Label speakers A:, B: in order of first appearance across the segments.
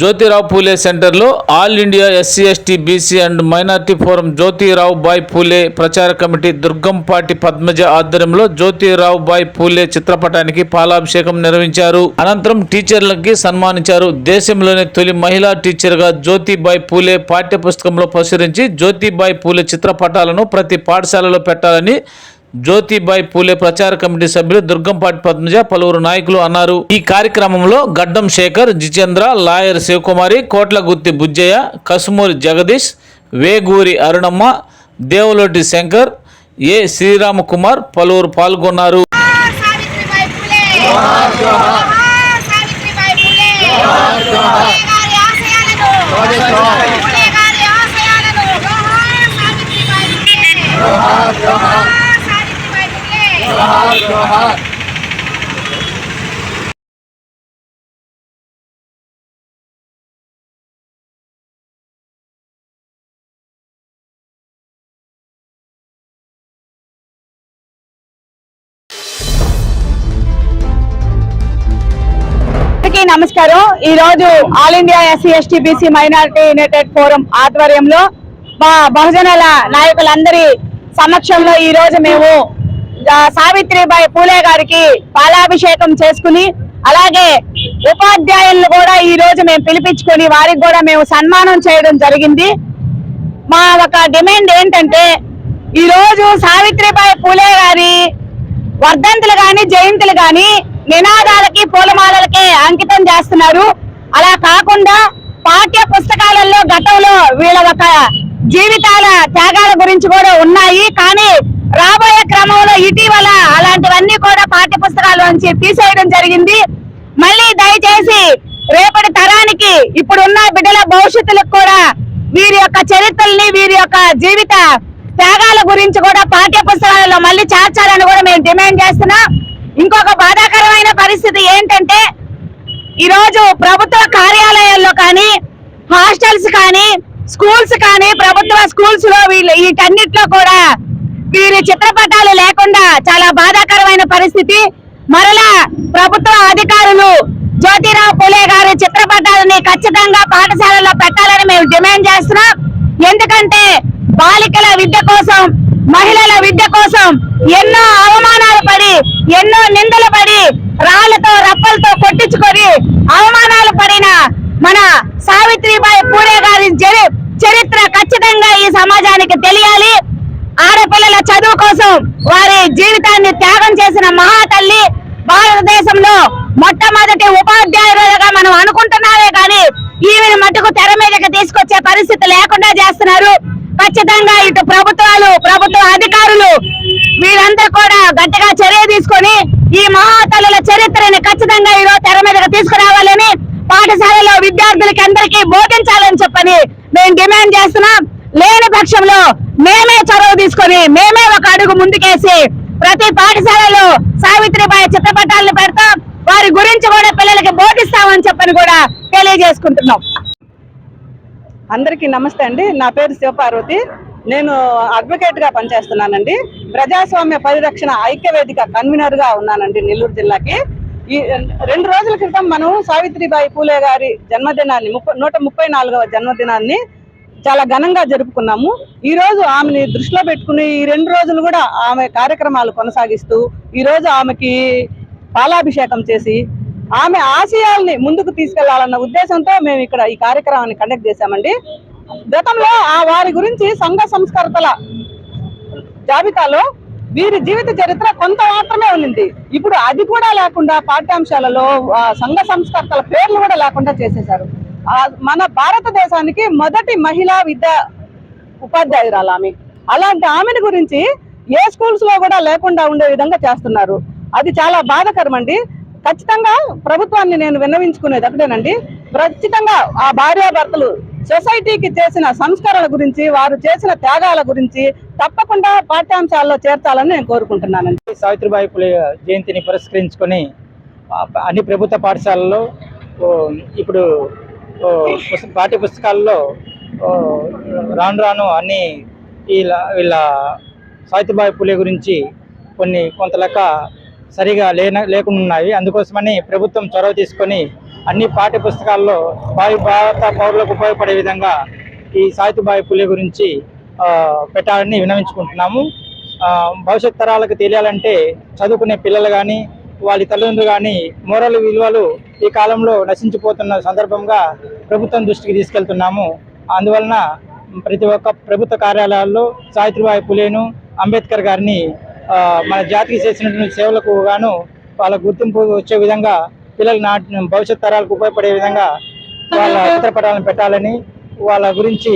A: జ్యోతిరావు పూలే సెంటర్లో all India SC ST BC and minority forum Jyotirao Bai Phule ప్రచార committee దుర్గంపాటి Padmaja ఆధ్వర్యంలో జ్యోతిరావు బాయ్ పూలే చిత్రపటానికి పాలాభిషేకం నిర్వహించారు. అనంతరం టీచర్లకి సన్మానించారు. దేశంలోనే తొలి మహిళా టీచర్గా జ్యోతిబాయ్ పూలే పాఠ్య పుస్తకంలో ప్రచురించి జ్యోతిబాయ్ పూలే చిత్రపటాలను ప్రతి పాఠశాలలో పెట్టాలని జ్యోతిబాయ్ పూలే ప్రచార కమిటీ సభ్యులు దుర్గంపాటి పద్మజ పలువురు నాయకులు అన్నారు. ఈ కార్యక్రమంలో గడ్డం శేఖర్ జిచేంద్ర లాయర్ శివకుమారి కోట్లగుత్తి బుజ్జయ్య కసుమూరి జగదీష్ వేగూరి అరుణమ్మ దేవులోటి శంకర్ ఏ శ్రీరామకుమార్ పలువురు పాల్గొన్నారు
B: సావిత్రిబాయి ఫులే జోహార్ జోహార్ సావిత్రిబాయి ఫులే జోహార్ జోహార్ గారి ఆశయాలను ఫులే గారి ఆశయాలను జోహార్ సావిత్రిబాయి ఫులే జోహార్ జోహార్ సావిత్రిబాయి ఫులే జోహార్ జోహార్
C: నమస్కారం. ఈ రోజు all India SC ST BC minority united forum ఆధ్వర్యంలో మా బహుజనుల నాయకులందరి సమక్షంలో ఈ రోజు మేము సావిత్రిబాయి పూలే గారికి పాలాభిషేకం చేసుకుని అలాగే ఉపాధ్యాయులను కూడా ఈ రోజు మేము పిలిపించుకొని వారికి కూడా మేము సన్మానం చేయడం జరిగింది. మా ఒక డిమాండ్ ఏంటంటే ఈ రోజు సావిత్రిబాయి పూలే గారి వర్ధంతులు గాని జయంతులు గాని నినాదాలకి పూలమాలలకే అంకితం చేస్తున్నారు. అలా కాకుండా పాఠ్య పుస్తకాలలో గతంలో వీళ్ళ ఒక జీవితాల త్యాగాల గురించి కూడా ఉన్నాయి. కానీ రాబోయే క్రమంలో ఇటీవల అలాంటివన్నీ కూడా పాఠ్య పుస్తకాల నుంచి తీసేయడం జరిగింది. మళ్ళీ దయచేసి రేపటి తరానికి ఇప్పుడున్న బిడ్డల భవిష్యత్తులకు కూడా వీరి యొక్క చరిత్రల్ని వీరి యొక్క జీవిత త్యాగాల గురించి కూడా పాఠ్య పుస్తకాలలో మళ్ళీ చేర్చాలని కూడా మేము డిమాండ్ చేస్తున్నాం. ఇంకొక బాధాకరమైన పరిస్థితి ఏంటంటే ఈరోజు ప్రభుత్వ కార్యాలయాల్లో కానీ హాస్టల్స్ కానీ స్కూల్స్ కానీ ప్రభుత్వ స్కూల్స్లో వీళ్ళు వీటన్నిటిలో కూడా వీరి చిత్రపటాలు లేకుండా చాలా బాధాకరమైన పరిస్థితి. మరలా ప్రభుత్వ అధికారులు జ్యోతిరావు పులే గారి చిత్రపటాలని ఖచ్చితంగా పాఠశాలలో పెట్టాలని మేము డిమాండ్ చేస్తున్నాం. ఎందుకంటే బాలికల విద్య కోసం మహిళల విద్య కోసం ఎన్నో అవమానాలు పడి ఎన్నో నిందలు పడి రాళ్ళతో రప్పలతో కొట్టించుకొని అవమానాలు పడిన మన సావిత్రిబాయి పూరే గారి చరిత్ర ఖచ్చితంగా ఈ సమాజానికి తెలియ కోసం వారి జీవితాన్ని త్యాగం చేసిన మహాతల్లి భారతదేశంలో మొట్టమొదటి ఉపాధ్యాయులుగా మనం అనుకుంటున్నామే కానీ ఈమెను మటుకు తెర మీదకి తీసుకొచ్చే పరిస్థితి లేకుండా చేస్తున్నారు. ఖచ్చితంగా ఇటు ప్రభుత్వాలు ప్రభుత్వ అధికారులు వీరందరూ కూడా గట్టిగా చర్య తీసుకొని ఈ మహాతల్లుల చరిత్రని ఖచ్చితంగా ఈరోజు తెర మీదకి తీసుకురావాలని పాఠశాలలో విద్యార్థులకి అందరికీ బోధించాలని చెప్పని మేము డిమాండ్ చేస్తున్నాం. లేని పక్షంలో మేమే చొరవ తీసుకొని మేమే ఒక ముందుకేసి ప్రతి పాఠశాలలో సావిత్రిబాయి చిత్రపటాలను పెడతాం. వారి గురించి కూడా పిల్లలకి బోధిస్తామని చెప్పని కూడా తెలియజేసుకుంటున్నాం.
D: అందరికీ నమస్తే అండి. నా పేరు శివపార్వతి. నేను అడ్వకేట్గా పనిచేస్తున్నానండి. ప్రజాస్వామ్య పరిరక్షణ ఐక్యవేదిక కన్వీనర్గా ఉన్నానండి నెల్లూరు జిల్లాకి. ఈ రెండు రోజుల క్రితం మనం సావిత్రిబాయి పూలే గారి జన్మదినాన్ని ముప్పై నూట ముప్పై నాలుగవ జన్మదినాన్ని చాలా ఘనంగా జరుపుకున్నాము. ఈ రోజు ఆమెని దృష్టిలో పెట్టుకుని ఈ రెండు రోజులు కూడా ఆమె కార్యక్రమాలు కొనసాగిస్తూ ఈ రోజు ఆమెకి పాలాభిషేకం చేసి ఆమె ఆశయాల్ని ముందుకు తీసుకెళ్ళాలన్న ఉద్దేశంతో మేము ఇక్కడ ఈ కార్యక్రమాన్ని కండక్ట్ చేశామండి. గతంలో ఆ వారి గురించి సంఘ సంస్కర్తల జాబితాలో వీరి జీవిత చరిత్ర కొంత మాత్రమే ఉంది ఇప్పుడు అది కూడా లేకుండా పాఠ్యాంశాలలో సంఘ సంస్కర్తల పేర్లు కూడా లేకుండా చేసేశారు. మన భారతదేశానికి మొదటి మహిళా విద్యా ఉపాధ్యాయురాలు ఆమె. అలాంటి ఆమెను గురించి ఏ స్కూల్స్లో కూడా లేకుండా ఉండే విధంగా చేస్తున్నారు. అది చాలా బాధకరం అండి. ఖచ్చితంగా ప్రభుత్వాన్ని నేను విన్నవించుకునేది ఒకటేనండి. ఖచ్చితంగా ఆ భార్యాభర్తలు సొసైటీకి చేసిన సంస్కరణ గురించి వారు చేసిన త్యాగాల గురించి తప్పకుండా పాఠ్యాంశాల్లో చేర్చాలని నేను కోరుకుంటున్నానండి.
E: సావిత్రిబాయి పులే జయంతిని పురస్కరించుకొని అన్ని ప్రభుత్వ పాఠశాలల్లో ఇప్పుడు పాఠ్య పుస్తకాల్లో రాను రాను అన్ని వీళ్ళ వీళ్ళ సావిత్రిబాయి పులే గురించి కొన్ని కొంత లెక్క సరిగా లేన లేకుండా ఉన్నాయి అందుకోసమని ప్రభుత్వం చొరవ తీసుకొని అన్ని పాఠ్య పుస్తకాల్లో భావి భారత పౌరులకు ఉపయోగపడే విధంగా ఈ సాహిత్యబాయి పులే గురించి పెట్టాలని వినవించుకుంటున్నాము. భవిష్యత్ తరాలకు తెలియాలంటే చదువుకునే పిల్లలు కానీ వాళ్ళ తల్లిదండ్రులు కానీ మోరల్ విలువలు ఈ కాలంలో నశించిపోతున్న సందర్భంగా ప్రభుత్వం దృష్టికి తీసుకెళ్తున్నాము. అందువలన ప్రతి ఒక్క ప్రభుత్వ కార్యాలయాల్లో సావిత్రిబాయి పులేను అంబేద్కర్ గారిని మన జాతికి చేసినటువంటి సేవలకు గాను వాళ్ళ గుర్తింపు వచ్చే విధంగా పిల్లలు నాటి భవిష్యత్ తరాలకు ఉపయోగపడే విధంగా వాళ్ళ చిత్రపటాలను పెట్టాలని వాళ్ళ గురించి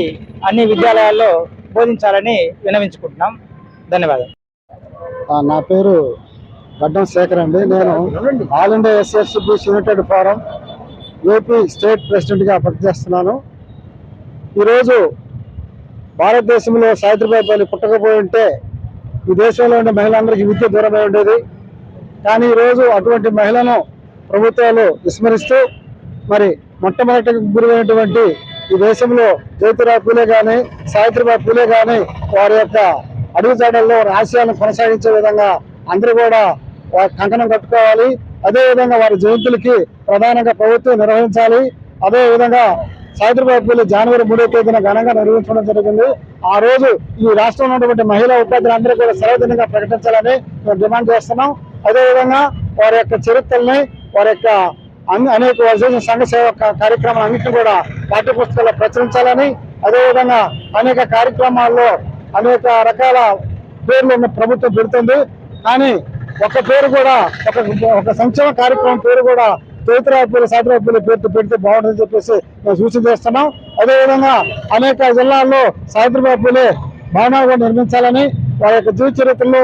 E: అన్ని విద్యాలయాల్లో బోధించాలని వినవించుకుంటున్నాం. ధన్యవాదాలు.
F: నా పేరు గడ్డం శేఖర్ అండి. నేను all India SSBC united forum AP state ప్రెసిడెంట్గా పనిచేస్తున్నాను. ఈరోజు భారతదేశంలో సావిత్రిబాయి పల్లి పుట్టకపోయి ఉంటే ఈ దేశంలో ఉండే మహిళలందరికీ విద్య దూరమై ఉండేది. కానీ ఈరోజు అటువంటి మహిళను ప్రభుత్వాలు విస్మరిస్తూ మరి మొట్టమొదటి గురైనటువంటి ఈ దేశంలో జ్యోతిరావు పూలే కానీ సావిత్రిబాయి పూలే కానీ వారి యొక్క అడుగుజాడల్లో వారి ఆశయాలను కొనసాగించే విధంగా అందరూ కూడా కంకణం కట్టుకోవాలి. అదే విధంగా వారి జయంతులకి ప్రధానంగా ప్రభుత్వం నిర్వహించాలి. అదే విధంగా సావిత్రిబాయి జనవరి మూడో తేదీన ఘనంగా నిర్వహించడం జరిగింది. ఆ రోజు ఈ రాష్ట్రంలో ఉన్నటువంటి మహిళా ఉపాధ్యులందరూ కూడా సెలవు ప్రకటించాలని మేము డిమాండ్ చేస్తున్నాం. అదే విధంగా వారి యొక్క చరిత్రల్ని వారి యొక్క అనేక వారు సంఘ సేవ కా- కార్యక్రమాలన్నింటినీ కూడా పాఠ్య పుస్తకాల్లో ప్రచురించాలని అదేవిధంగా అనేక కార్యక్రమాల్లో అనేక రకాల పేర్లు ఉన్న ప్రభుత్వం పెడుతుంది. కానీ ఒక పేరు కూడా ఒక ఒక సంక్షేమ కార్యక్రమం పేరు కూడా చైత్రాపుల సాయిత్రాపుల పేరుతో పెడితే బాగుంటుందని చెప్పేసి మేము సూచన చేస్తున్నాం. అదేవిధంగా అనేక జిల్లాల్లో సాయిత్రబాబులే భవనాలు నిర్మించాలని వారి యొక్క జీవిత చరిత్రలో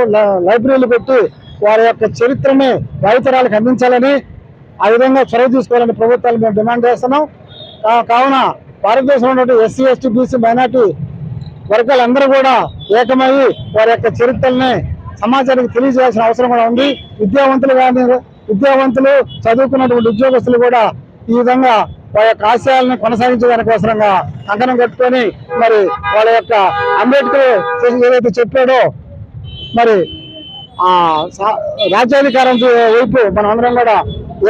F: లైబ్రరీలు పెట్టి వారి యొక్క చరిత్రని భావితరాలకు అందించాలని ఆ విధంగా చొరవ తీసుకోవాలని ప్రభుత్వాలు మేము డిమాండ్ చేస్తున్నాం. కావున భారతదేశంలో ఉన్నటువంటి ఎస్సీ ఎస్టీ బీసీ మైనార్టీ వర్గాలందరూ కూడా ఏకమయ్యి వారి యొక్క చరిత్రల్ని సమాజానికి తెలియజేయాల్సిన అవసరం కూడా ఉంది. విద్యావంతులు కానీ విద్యావంతులు చదువుకున్నటువంటి ఉద్యోగస్తులు కూడా ఈ విధంగా వారి యొక్క ఆశయాలను కొనసాగించడానికి అవసరంగా కంకణం కట్టుకొని మరి వాళ్ళ యొక్క అంబేద్కర్ ఏదైతే చెప్పాడో మరి ఆ రాజ్యాధికారం వైపు మనం అందరం కూడా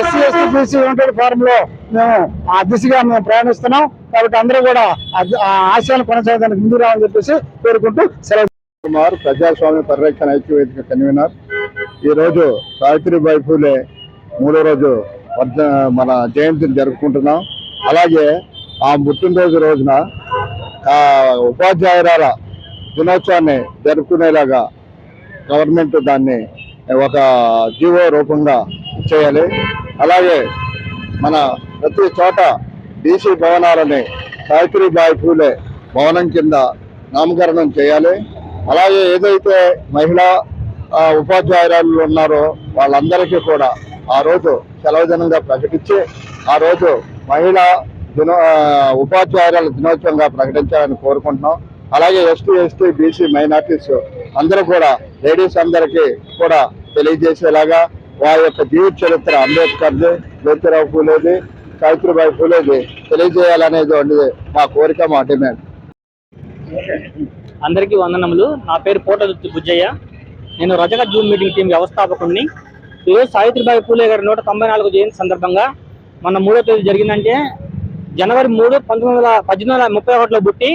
F: SC ST BC united forum లో మేము ఆ దిశగా మేము ప్రయాణిస్తున్నాం. కాబట్టి అందరూ కూడా ఆ- కొనసాగడానికి ముందు రావాలని చెప్పేసి కోరుకుంటూ సెలవు
G: కుమార్ ప్రజాస్వామ్య పరిరక్షణ ఐక్యవేదిక కన్వీనర్. ఈ రోజు సావిత్రిబాయి పూలే మూడో రోజు వర్ధ మన జయంతిని జరుపుకుంటున్నాం. అలాగే ఆ పుట్టినరోజు రోజున ఆ ఉపాధ్యాయురాల దినోత్సవాన్ని జరుపుకునేలాగా గవర్నమెంట్ దాన్ని ఒక జీవో రూపంగా చేయాలి. అలాగే మన ప్రతి చోట బీసీ భవనాలని సావిత్రిబాయి పూలే భవనం కింద నామకరణం చేయాలి. అలాగే ఏదైతే మహిళా ఉపాధ్యాయురాలు ఉన్నారో వాళ్ళందరికీ కూడా ఆ రోజు సెలవు దినంగా ప్రకటించి ఆ రోజు మహిళా దినో ఉపాధ్యాయురాల దినోత్సవంగా ప్రకటించాలని కోరుకుంటున్నాం. అలాగే ఎస్టీ ఎస్టీ బీసీ మైనార్టీస్ అందరూ కూడా లేడీస్ అందరికీ కూడా తెలియజేసేలాగా వారి యొక్క జీవిత చరిత్ర అంబేద్కర్ది జ్యోతిరావు పూలేది సావిత్రిబాయి పూలేది తెలియజేయాలనేది ఉండేది మా కోరిక మా డిమాండ్.
H: అందరికీ వందనములు. నా పేరు పోటదుత్తి బుజ్జయ్య. నేను రజక జూమ్ మీటింగ్ టీం వ్యవస్థాపకుడిని. ఈరోజు సావిత్రిబాయి పూలే గారి నూట తొంభై నాలుగు జయంతి సందర్భంగా మన మూడో తేదీ జరిగిందంటే జనవరి మూడు పంతొమ్మిది వందల పద్దెనిమిది వందల ముప్పై ఒకటిలో పుట్టి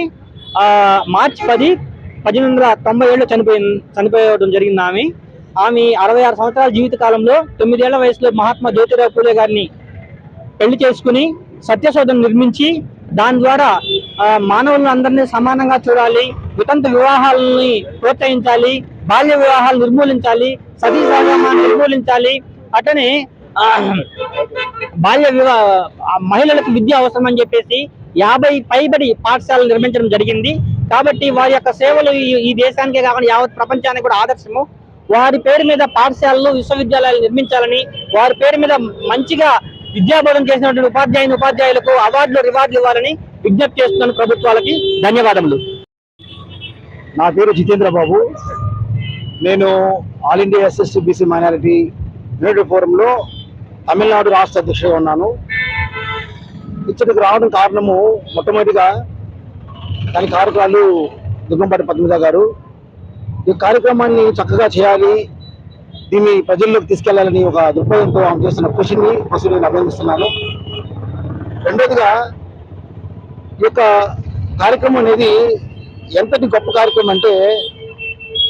H: మార్చి పది పద్దెనిమిది వందల తొంభై ఏళ్ళు చనిపోయింది చనిపోయడం జరిగింది ఆమె. ఆమె అరవై ఆరు సంవత్సరాల జీవిత కాలంలో తొమ్మిదేళ్ళ వయసులో మహాత్మా జ్యోతిరావు పూలే గారిని పెళ్ళి చేసుకుని సత్యశోధన నిర్మించి దాని ద్వారా మానవులను అందరినీ సమానంగా చూడాలి వితంత వివాహాలని ప్రోత్సహించాలి బాల్య వివాహాలు నిర్మూలించాలి సతీ సహగమాన్ని నిర్మూలించాలి. అటనే బాల్య వివాహ మహిళలకు విద్య అవసరం అని చెప్పేసి యాభై పైబడి పాఠశాలలు నిర్మించడం జరిగింది. కాబట్టి వారి యొక్క సేవలు ఈ- ఈ దేశానికే కాకుండా యావత్ ప్రపంచానికి కూడా ఆదర్శము. వారి పేరు మీద పాఠశాలలు విశ్వవిద్యాలయాలు నిర్మించాలని వారి పేరు మీద మంచిగా విద్యాబోధన చేసినటువంటి ఉపాధ్యాయుని ఉపాధ్యాయులకు అవార్డులు రివార్డులు ఇవ్వాలని విజ్ఞప్తి చేస్తున్నాను ప్రభుత్వాలకి. ధన్యవాదములు.
F: నా పేరు జితేంద్ర బాబు. నేను all India SST BC minority united ఫోరంలో Tamil Nadu రాష్ట్ర అధ్యక్షుడిగా ఉన్నాను. ఇచ్చటికి రావడం కారణము మొట్టమొదటిగా దాని కారకురాలు దుగ్గంపాటి పద్మజ గారు. ఈ కార్యక్రమాన్ని చక్కగా చేయాలి. దీన్ని ప్రజల్లోకి తీసుకెళ్ళాలని ఒక దృక్పథంతో ఆమె చేస్తున్న కృషిని కృషిని నేను అభినందిస్తున్నాను.
I: రెండోదిగా ఈ యొక్క కార్యక్రమం అనేది ఎంతటి గొప్ప కార్యక్రమం అంటే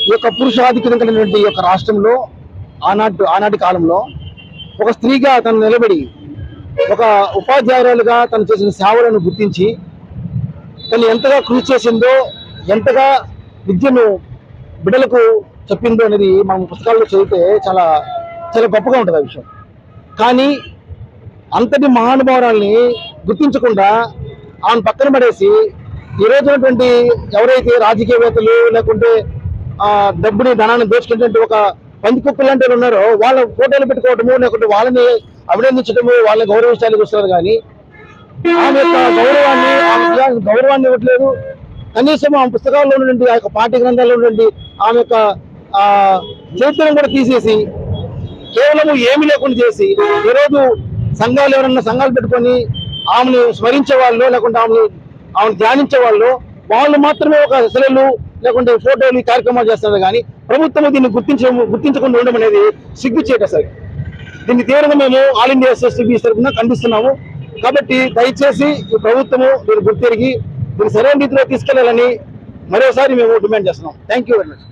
I: ఈ యొక్క పురుషాధిక్యం కలిగినటువంటి ఈ యొక్క రాష్ట్రంలో ఆనాటి ఆనాటి కాలంలో ఒక స్త్రీగా తను నిలబడి ఒక ఉపాధ్యాయురాలుగా తను చేసిన సేవలను గుర్తించి తను ఎంతగా కృషి చేసిందో ఎంతగా విద్యను బిడ్డలకు చెప్పిందో అనేది మనం పుస్తకాల్లో చదివితే చాలా చాలా గొప్పగా ఉంటుంది ఆ విషయం. కానీ అంతటి మహానుభావురాల్ని గుర్తించకుండా ఆమెను పక్కన పడేసి ఈ రోజునటువంటి ఎవరైతే రాజకీయవేత్తలు లేకుంటే డబ్బుని ధనాన్ని దోచుకునేటువంటి ఒక పంది కుక్కలు లాంటి ఉన్నారో వాళ్ళ ఫోటోలు పెట్టుకోవటము లేకుంటే వాళ్ళని అభినందించడము వాళ్ళని గౌరవించడానికి వస్తున్నారు కానీ ఆమె యొక్క గౌరవాన్ని ఆమె గౌరవాన్ని ఇవ్వట్లేదు. కనీసం ఆమె పుస్తకాల్లో ఉన్నటువంటి ఆ యొక్క పాఠ్య గ్రంథాల్లో ఉన్నటువంటి ఆమె యొక్క ఆ చరిత్రను కూడా తీసేసి కేవలం ఏమి లేకుండా చేసి ఈరోజు సంఘాలు ఎవరన్నా సంఘాలు పెట్టుకొని ఆమెను స్మరించే వాళ్ళు లేకుంటే ఆమెను ఆమెను ధ్యానించే వాళ్ళు వాళ్ళు మాత్రమే ఒక సెలవులు లేకుంటే ఫోటోలు కార్యక్రమాలు చేస్తున్నారు కానీ ప్రభుత్వం దీన్ని గుర్తించ గుర్తించకుండా ఉండడం అనేది సిగ్గు చేయట సార్. దీన్ని తీవ్రంగా మేము ఆల్ ఇండియా ఎస్ఎస్టీబీ తరఫున ఖండిస్తున్నాము. కాబట్టి దయచేసి ఈ ప్రభుత్వము దీన్ని గుర్తిరిగి దీన్ని సరైన రీతిలో తీసుకెళ్ళాలని మరోసారి మేము డిమాండ్ చేస్తున్నాం. Thank you very much.